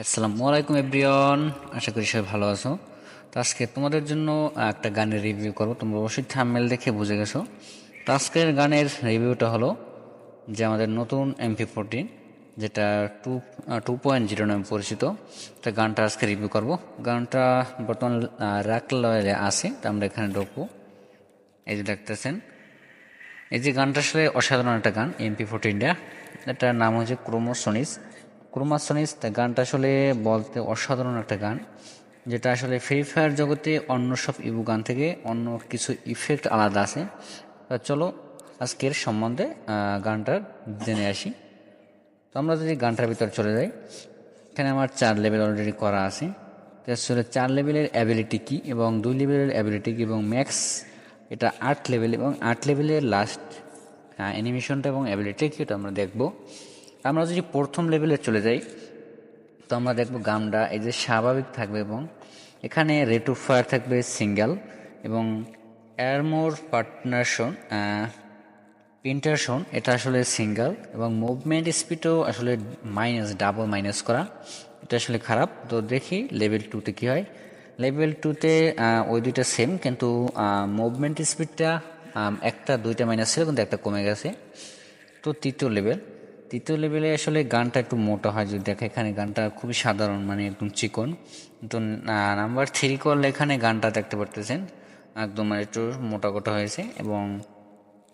আসসালামু আলাইকুম এভরিওয়ান, আশা করি সবাই ভালো আছো। তো আজকে তোমাদের জন্য একটা গানের রিভিউ করব। তোমরা অবশ্যই থাম্বনেল দেখে বুঝে গেছো। তো আজকের গানের রিভিউটা হলো যে আমাদের নতুন এমপি ফোরটিন যেটা টু টু পয়েন্ট জিরো নামে পরিচিত। তো গানটা আজকে রিভিউ করব। গানটা বর্তমান রাক লয়েলে আছে, তো আমরা এখানে ঢুকবো। এই যে দেখতেছেন, এই যে গানটা আসলে অসাধারণ একটা গান এমপি ফোরটিনটা এটার নাম হচ্ছে ক্রোমোসোনিস। ক্রোমাসনিস গানটা আসলে বলতে অসাধারণ একটা গান, যেটা আসলে ফ্রি ফায়ার জগতে অন্য সব ইবু গান থেকে অন্য কিছু ইফেক্ট আলাদা আছে। তা চলো, আজকের সম্বন্ধে গানটার জেনে আসি। তো আমরা যদি গানটার ভিতর চলে যাই, এখানে আমার চার লেভেল অলরেডি করা আছে। আসলে চার লেভেলের অ্যাবিলিটি কী এবং দুই লেভেলের অ্যাবিলিটি কী এবং ম্যাক্স এটা আট লেভেল এবং আট লেভেলের লাস্ট অ্যানিমেশনটা এবং অ্যাবিলিটি কী ওটা আমরা দেখব। আমরা যদি প্রথম লেভেলে চলে যাই, তো আমরা দেখব গামটা এই যে স্বাভাবিক থাকবে এবং এখানে রেট অফ ফায়ার থাকবে সিঙ্গেল এবং এয়ারমোর পার্টনারশন ইন্টারশন এটা আসলে সিঙ্গেল এবং মুভমেন্ট স্পিডও আসলে মাইনাস ডাবল মাইনাস করা। এটা আসলে খারাপ। তো দেখি লেভেল টুতে কী হয়। লেভেল টুতে ওই দুইটা সেম কিন্তু মুভমেন্ট স্পিডটা একটা, দুইটা মাইনাস ছিল কিন্তু একটা কমে গেছে। তো তৃতীয় লেভেল তৃতীয় লেভেলে আসলে গানটা একটু মোটা হয়, যদি দেখে এখানে গানটা খুবই সাধারণ মানে একদম চিকন। তো নাম্বার থ্রি করলে এখানে গানটা দেখতে পারতেছেন, একদম মানে একটু মোটা কোটা হয়েছে এবং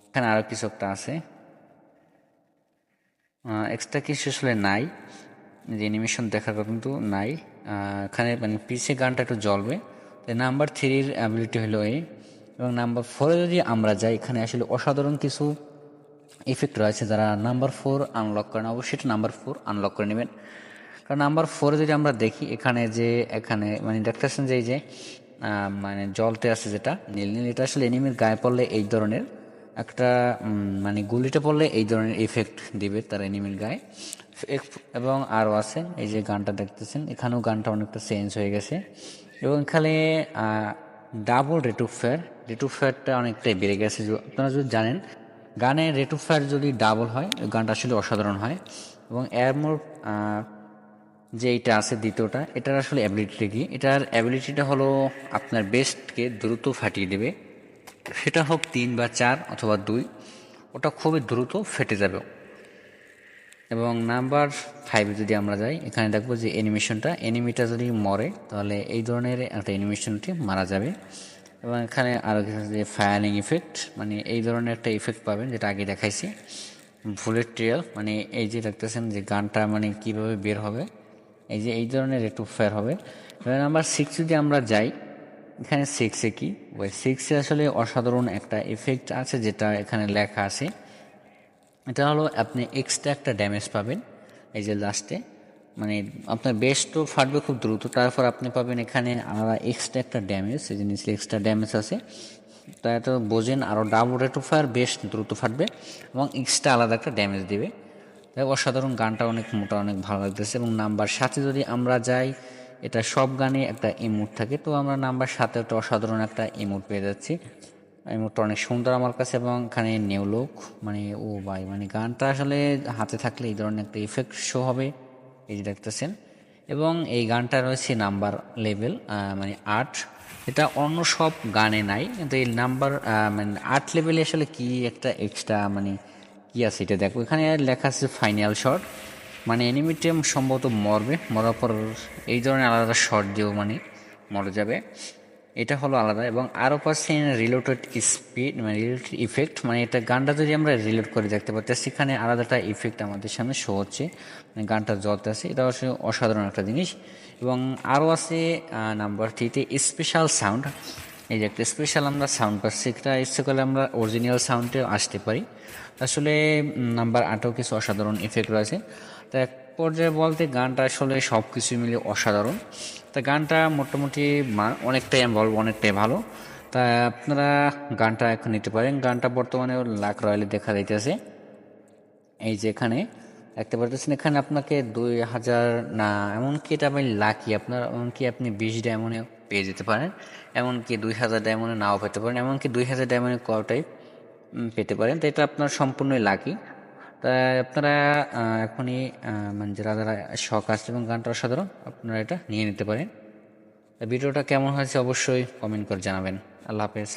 এখানে আরও কিছু একটা আছে। এক্সট্রা কিছু আসলে নাই, যে অ্যানিমেশন দেখার কিন্তু নাই। এখানে মানে পিছিয়ে গানটা একটু জ্বলবে। তো নাম্বার থ্রির অ্যাবিলিটি হলো এই এবং নাম্বার ফোরে যদি আমরা যাই, এখানে আসলে অসাধারণ কিছু ইফেক্ট রয়েছে, যারা নাম্বার ফোর আনলক করেন অবশ্যই এটা নাম্বার ফোর আনলক করে নেবেন। কারণ নাম্বার ফোরে যদি আমরা দেখি, এখানে যে, এখানে মানে দেখতেছেন যে যে মানে জলতে আছে যেটা, নীল নীল, এটা আসলে এনিমির গায়ে পড়লে এই ধরনের একটা মানে গুলিটা পড়লে এই ধরনের ইফেক্ট দিবে তার এনিমির গায়ে। এবং আরও আছে, এই যে গানটা দেখতেছেন, এখানেও গানটা অনেকটা চেঞ্জ হয়ে গেছে। এবং এখানে ডাবল রেট ফেয়ার রেট ফেয়ারটা অনেকটাই বেড়ে গেছে। আপনারা যদি জানেন গানের রেট অফ ফায়ার যদি ডাবল হয়, গানটা আসলে অসাধারণ হয়। এবং এয়ারমোর যে এইটা আছে দ্বিতীয়টা, এটার আসলে অ্যাবিলিটিটা কি? এটার অ্যাবিলিটিটা হলো আপনার বেস্টকে দ্রুত ফাটিয়ে দেবে। সেটা হোক তিন বা চার অথবা দুই, ওটা খুবই দ্রুত ফেটে যাবে। এবং নাম্বার ফাইভে যদি আমরা যাই, এখানে দেখব যে অ্যানিমেশনটা অ্যানিমিটা যদি মরে, তাহলে এই ধরনের একটা অ্যানিমেশনটি মারা যাবে। এবং এখানে আরও কিছু যে ফায়ারিং ইফেক্ট মানে এই ধরনের একটা ইফেক্ট পাবেন, যেটা আগে দেখাইছি। ভুলেট ট্রিয়াল মানে এই যে দেখতেছেন যে গানটা মানে কীভাবে বের হবে, এই যে এই ধরনের একটু ফায়ার হবে। এবার নাম্বার সিক্স যদি আমরা যাই, এখানে সিক্সে কি? ওই সিক্সে আসলে অসাধারণ একটা ইফেক্ট আছে যেটা এখানে লেখা আছে। এটা হলো আপনি এক্সট্রা একটা ড্যামেজ পাবেন, এই যে লাস্টে মানে আপনার বেস্ট তো ফাটবে খুব দ্রুত। তারপর আপনি পাবেন এখানে আলাদা এক্সট্রা একটা ড্যামেজ এই জিনিস এক্সট্রা ড্যামেজ আছে। তাই তো বোঝেন আরও double rate of fire best দ্রুত ফাটবে এবং এক্সট্রা আলাদা একটা ড্যামেজ দেবে। তাই অসাধারণ গানটা অনেক মোটা, অনেক ভালো লাগতেছে এবং নাম্বার সাথে যদি আমরা যাই, এটা সব গানে একটা ইমোট থাকে। তো আমরা নাম্বার সাথে একটা অসাধারণ একটা ইমোট পেয়ে যাচ্ছি। ইমোটটা অনেক সুন্দর আমার কাছে এবং এখানে নিউ লোক মানে ও ভাই মানে গানটা আসলে হাতে থাকলে এই ধরনের একটা ইফেক্ট শো হবে। এই যে দেখতেছেন, এবং এই গানটা রয়েছে নাম্বার লেভেল মানে আট। এটা অন্য সব গানে নাই, কিন্তু এই নাম্বার মানে আট লেভেলে আসলে কি একটা এক্সট্রা মানে কী আছে এটা দেখো। এখানে লেখা আছে ফাইনাল শট মানে এনিমিটেম সম্ভবত মরবে, মরার পর এই ধরনের আলাদা শট দিয়েও মানে মরে যাবে। এটা হলো আলাদা এবং আরও পাচ্ছে রিলেটেড স্পিড মানে রিলেটেড ইফেক্ট মানে এটা গানটা যদি আমরা রিলেট করে দেখতে পাচ্ছি সেখানে আলাদাটা ইফেক্ট আমাদের সামনে শো হচ্ছে। মানে গানটা জ্বলতে আছে, এটা আসলে অসাধারণ একটা জিনিস। এবং আরও আছে নাম্বার থ্রিতে স্পেশাল সাউন্ড এই যে একটা স্পেশাল আমরা সাউন্ড পাচ্ছি এটা ইচ্ছে করলে আমরা অরিজিনাল সাউন্ডে আসতে পারি। আসলে নাম্বার আটেও কিছু অসাধারণ ইফেক্ট রয়েছে। তো পর্যায়ে বলতে গানটা আসলে সব কিছু মিলে অসাধারণ। তা গানটা মোটামুটি অনেকটাই আমি বলব অনেকটাই ভালো। তা আপনারা গানটা এখন নিতে পারেন। গানটা বর্তমানে লাখ রয়্যালে দেখা যাইতেছে। এই যে এখানে দেখতে পারতেছেন, এখানে আপনাকে দুই হাজার, না, এমনকি এটা আমি লাকি আপনার এমনকি আপনি বিশ ডায়মন্ডে পেয়ে যেতে পারেন। এমনকি দুই হাজার ডায়মন্ডে নাও পেতে পারেন। এমনকি দুই হাজার ডায়মন্ডে কটাই পেতে পারেন। তো এটা আপনার সম্পূর্ণই লাকি তাই আপনারা এখনই মানে যারা যারা শখ আছে এবং গানটা অসাধারণ, আপনারা এটা নিয়ে নিতে পারেন। তা ভিডিওটা কেমন হয়েছে অবশ্যই কমেন্ট করে জানাবেন। আল্লাহ হাফেজ।